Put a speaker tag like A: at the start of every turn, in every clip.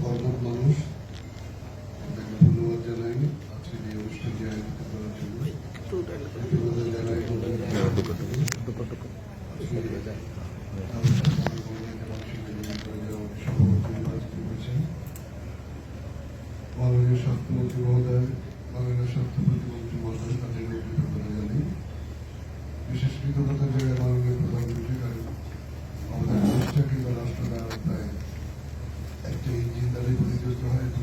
A: কর্মঠ মানুষ তাকে ধন্যবাদ জানাই আজকের এই অনুষ্ঠানটি আয়োজিত করার জন্য ধন্যবাদ জানাই মাননীয় স্বাস্থ্যমন্ত্রী মহোদয় মাননীয় স্বাস্থ্য প্রতিমন্ত্রী মহোদয় তাদের কৃতজ্ঞতা জানাই বিশেষ কৃতজ্ঞতা জানাই মাননীয় প্রধানমন্ত্রী কারণ আমাদের দেশটা কিংবা রাষ্ট্রটা প্রায় একটা ইঞ্জিন দ্বারা পরিচালিত হয় তো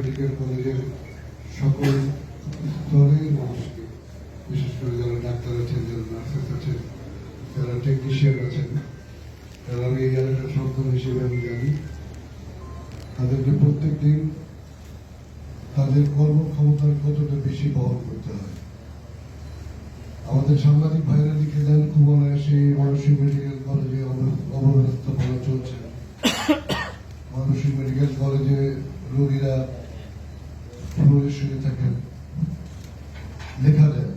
A: মেডিকেল কলেজের সকল স্তরের মানুষকে, বিশেষ করে যারা ডাক্তার আছেন, যারা নার্সেস আছেন, যারা টেকনিশিয়ান আছেন যারা আমি এই এলাকার সন্তান হিসেবে আমি জানি। তাদেরকে প্রত্যেক দিন তাদের কর্মক্ষমতার কতটা বেশি বহন করতে হয়। আমাদের সাংবাদিক ভাইরা লিখে দেন খুব অনায়াসে মানসিক মেডিকেল কলেজে অবব্যবস্থাপনা চলছে মানসিক মেডিকেল কলেজে রোগীরা ফ্লোরে শুয়ে থাকেন লেখা যায়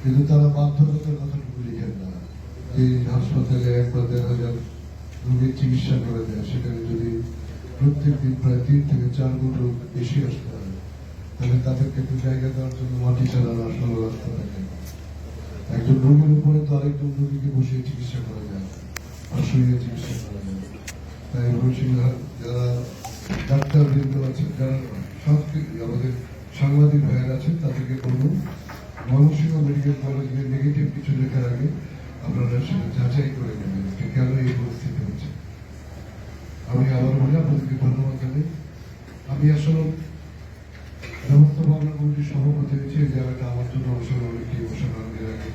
A: কিন্তু তারা বাধ্যকতার কথাটুকু লিখেন না। যে হাসপাতালে এক বা দেড় হাজার রোগীর চিকিৎসা করে দেয়, সেখানে যদি প্রত্যেক দিন প্রায় তিন থেকে চার গুণ রোগ বেশি আসতে হয় তাহলে তাদেরকে একটু জায়গা দেওয়ার জন্য মাটি ছাড়া আসলে রাস্তা থাকে একজন রোগীর উপরে তো আরেকজন রোগীকে বসিয়ে চিকিৎসা করা যায়, আর শুয়ে চিকিৎসা করা যায়। তাই ময়মনসিংহ যারা ডাক্তার বৃন্দ আছেন যারা আমাদের সাংবাদিক ভাইয়ের আছেন, তাদেরকে বলব ময়মনসিংহ মেডিকেল কলেজের নেগেটিভ কিছু লেখার আগে আপনারা সেটা যাচাই করে নেবেন যে কেন এই পরিস্থিতি হচ্ছে। আমি আবার বলে, আপনাদেরকে ধন্যবাদ জানাই। আমি আসলে ব্যবস্থাপনা কমিটির সভাপতি হয়েছে, এই জায়গাটা আমার জন্য আসলে অনেক ইমোশনাল এর আগে।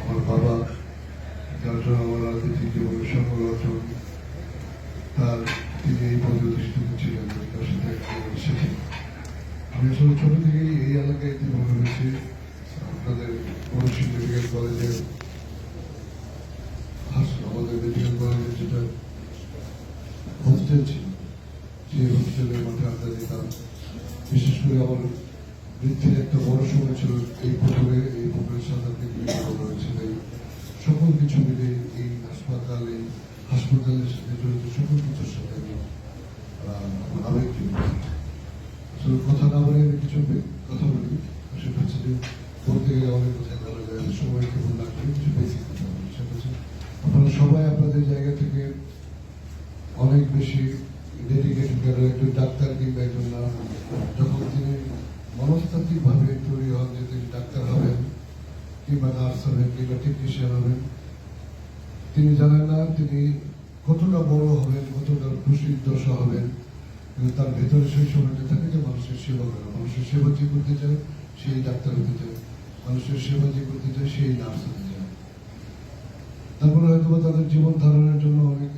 A: আমার বাবা, যার জন্য আমার রাজনৈতিক জীবনের অর্জন তার তিনি এই পদে অধিষ্ঠিত ছিলেন তার সাথে একদম এসেছি আমি আসলে এই এলাকায় জীবন হয়েছি আপনাদের মনসিং মেডিকেল যেটা হোস্টেল ছিল হোস্টেলের মাঠে দিতাম বিশেষ করে আমার একটা বড় সময় ছিল এই পুকুরে, এই হয়েছিল এই সকল কিছু মিলে এই হাসপাতাল, হাসপাতালের সাথে সকল কিছুর সাথে আমি আবেগ কথা না বলে কিছু কথা বলি। সেটা হচ্ছে যে বলতে গেলে অনেক কথা বলা যায় সময় কেমন লাগবে কিছু বেসিক কথা বলি সেটা হচ্ছে আপনারা সবাই আপনাদের জায়গা থেকে অনেক বেশি ডেডিকেটেড গেল একজন ডাক্তার কিংবা একজন যখন তিনি মনস্তাত্ত্বিক ভাবে তৈরি হন যে তিনি ডাক্তার হবেন কিংবা নার্স হবেন কিংবা টেকনিশিয়ান হবেন, তিনি জানেন না তিনি কতটা বড় হবেন, কতটা খুশির দশা হবেন। কিন্তু তার ভেতরে সেই সময়টা থাকে যে মানুষের সেবা করা। মানুষের সেবা যে করতে চায়, সেই ডাক্তার হতে চায়। মানুষের সেবা যে করতে চায়, সেই নার্স হতে চায়। তারপরে হয়তো তাদের জীবন ধারণের জন্য অনেক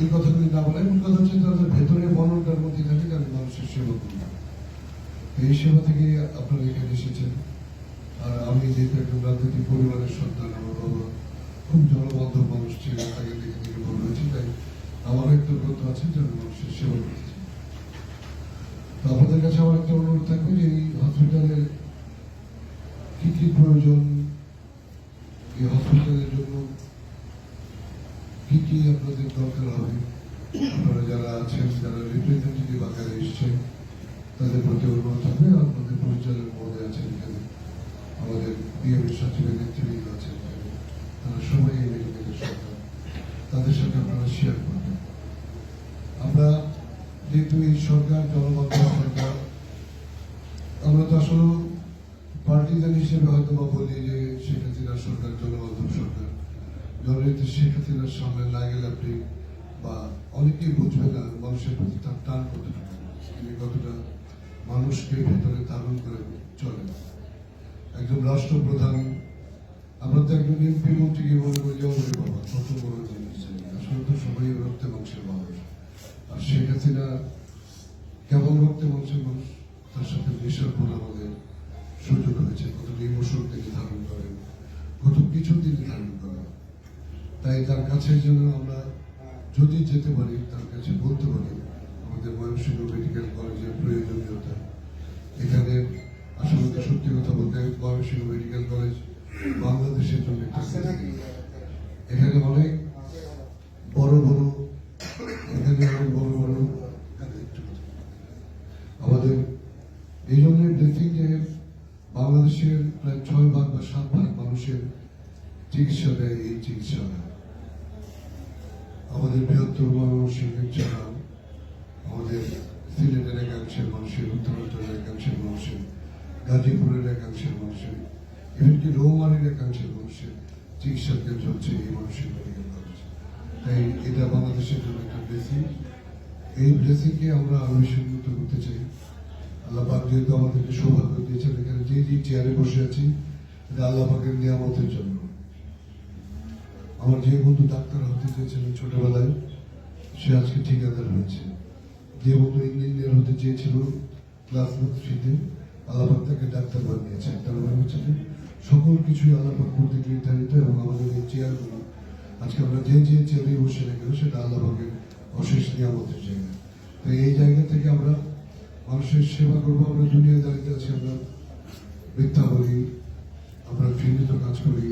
A: এই কথাগুলি না বলে। এমন কথা হচ্ছে তাদের ভেতরে মননটার মধ্যে থাকে যে আমি মানুষের সেবা করি এই সেবা থেকে আপনারা এখানে এসেছেন। আর আমি যেহেতু একজন রাজনৈতিক পরিবারের সন্তান, আমার বাবা খুব জনবদ্ধ মানুষ ছিলেন তাকে দেখে দেখে বড় ব্রত আছে যে মানুষের সেবা করতে আপনাদের কাছে আমার একটা অনুরোধ থাকবে যে এই হসপিটালের কি কি প্রয়োজন, এই হসপিটালের জন্য কি কি আপনাদের দরকার হবে? আপনারা যারা আছেন, যারা রিপ্রেজেন্টেটিভ আকারে এসছেন, তাদের প্রতি অনুরোধ থাকবে। আপনাদের পরিচালক মহোদয় আছেন এখানে। আমাদের বিএমএর সচিবের নেতৃবৃন্দ আছেন তারা সবাই এই মেডিকেলের সরকার তাদের সাথে আপনারা শেয়ার করবেন আমরা যেহেতু এই সরকার, জনগণ সরকার আমরা তো আসলে পার্টিজান হিসেবে হয়তো বা বলি যে শেখ হাসিনা সরকার জনবান্ধব সরকার। জননেত্রী শেখ হাসিনার সামনে না গেলে আপনি বা অনেকেই বুঝবে না মানুষের প্রতি তার টান কতটা কতটা মানুষকে ভেতরে ধারণ করে চলে একজন রাষ্ট্রপ্রধান, আমরা তো একজন এমপি মন্ত্রীকে মনে করি বাবা, কত বড় জিনিস। আসলে তো সবাই রক্তে মাংসের মানুষ। আর শেখ হাসিনা কেমন রক্তে মাংসের মানুষ তার সাথে নেশার পর আমাদের সুযোগ হয়েছে কত ইমোশন তিনি ধারণ করেন কত কিছু তিনি ধারণ করেন। তাই তার কাছে যেন আমরা যদি যেতে পারি তার কাছে বলতে পারি আমাদের ময়মনসিংহ মেডিকেল কলেজের প্রয়োজনীয়তা। এখানে আসলে সত্যি কথা বলতে ময়মনসিংহ মেডিকেল কলেজ বাংলাদেশের জন্য এখানে অনেক বড় বড় সাত ভাগ মানুষের চিকিৎসা দেয় একাংশের মানুষের গাজীপুরের একাংশের মানুষের এমনকি রৌমারির একাংশের মানুষের চিকিৎসা কেন্দ্র হচ্ছে এই মানুষের মেডিকেল কলেজ তাই এটা বাংলাদেশের জন্য একটা ব্লেসিং এই ব্লেসিংকে আমরা আরও উন্নত করতে চাই। আল্লাহ যেহেতু আমাদেরকে সৌভাগ্য দিয়েছেন, এখানে যে যে চেয়ারে বসে আছি, এটা নিয়ামতের জন্য। আমার যে বন্ধু ডাক্তার হতে চেয়েছিলেন ছোটবেলায়, সে আজকে ঠিকাদার হয়েছে। যে বন্ধু ইঞ্জিনিয়ার হতে চেয়েছিল ক্লাস থ্রিতে আল্লাপাক তাকে ডাক্তার বানিয়েছে। তার মানে হচ্ছে সকল কিছুই আল্লাপাক কর্তৃক নির্ধারিত এবং আমাদের এই চেয়ারগুলো আজকে আমরা যে যে চেয়ারে বসে কেন, সেটা আল্লাপাকের অশেষ নিয়ামতের জায়গা তো এই জায়গা থেকে আমরা মানুষের সেবা করব, আমরা দুনিয়ায় দাঁড়িয়ে আছি, আমরা মিথ্যা বলি, আমরা ঘৃণিত কাজ করি,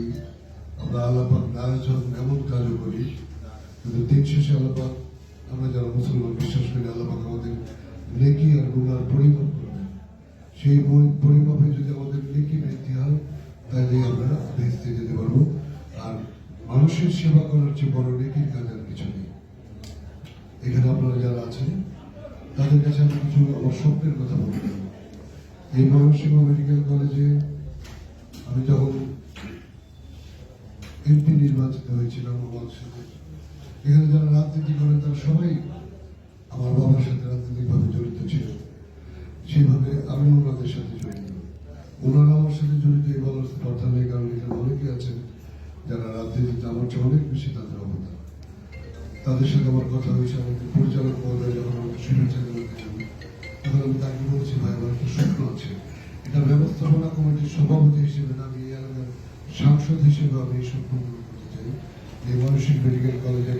A: আমরা আল্লাপাক নারাজ হন এমন কাজও করি, কিন্তু দিন শেষে আল্লাপাক, আমরা যারা মুসলমান, বিশ্বাস করি আল্লাপাক আমাদের নেকি আর গুনার পরিমাপ করবে সেই পরিমাপে যদি আমাদের নেকি বৃদ্ধি হয়, তাহলে আমরা ভেস্তে যেতে পারব। আর মানুষের সেবা করার চেয়ে বড় নেকির কাজ আর কিছু নেই। এখানে আপনারা যারা আছেন, তাদের কাছে আমি কিছু স্বপ্নের কথা বলতে। এই ময়মনসিংহ মেডিকেল কলেজে আমি যখন এমপি নির্বাচিত হয়েছিলাম আমার সাথে, এখানে যারা রাজনীতি করেন, তারা সবাই আমার বাবার সাথে রাজনৈতিকভাবে জড়িত ছিল। সেভাবে আমি ওনাদের সাথে জড়িত। ওনারা আমার সাথে জড়িত এই বলার কথা নেই, কারণ এখানে অনেকে আছেন যারা রাজনীতিতে আমার চেয়ে অনেক বেশি তাদের অবদান। তাদের সাথে আমার কথা হয়েছে, আমাদের পরিচালক মহোদয় যখন আমাকে শুভেচ্ছা জানাতে চান তখন আমি তাকে বলছি, ভাই, আমার একটা স্বপ্ন আছে। এটা ব্যবস্থাপনা কমিটির সভাপতি হিসেবে না আমি এলাকার সাংসদ হিসেবে আমি এই স্বপ্ন করতে চাই। যে মানসিক মেডিকেল কলেজে